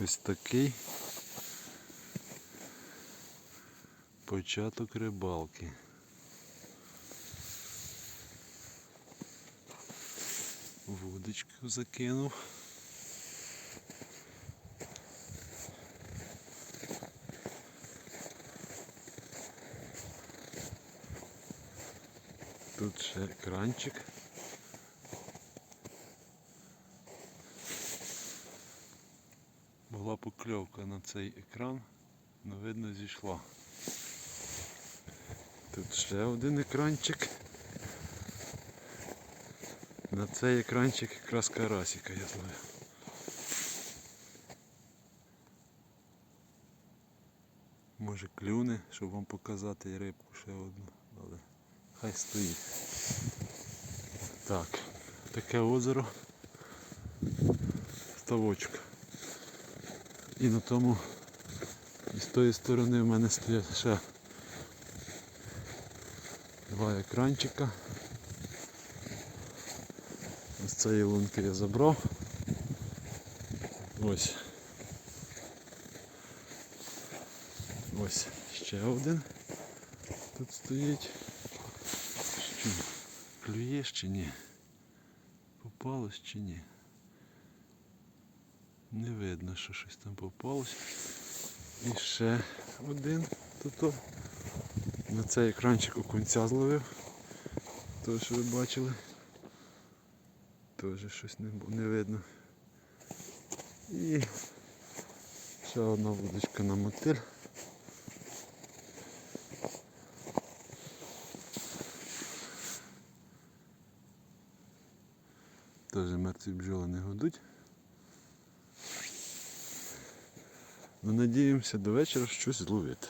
Ось такий початок рибалки. Вудочку закинув. Тут ще екранчик. Була покльовка на цей екран, але видно зійшла. Тут ще один екранчик. На цей екранчик якраз карасика я зловив. Може клюне, щоб вам показати рибку ще одну, але хай стоїть. Так, таке озеро. Ставочок. І на тому і з тої сторони в мене стоять ще два екранчика. З цієї лунки я забрав. Ось. Ось ще один тут стоїть. Що? Клюєш чи ні? Попалось чи ні? Не видно, що щось там попалось. І ще один тут. На цей екранчик окунця зловив. То, що ви бачили. Теж щось не, не видно. І ще одна вудочка на мотиль. Теж мертві бджоли не гудуть. Ну, надіємося до вечора щось зловити.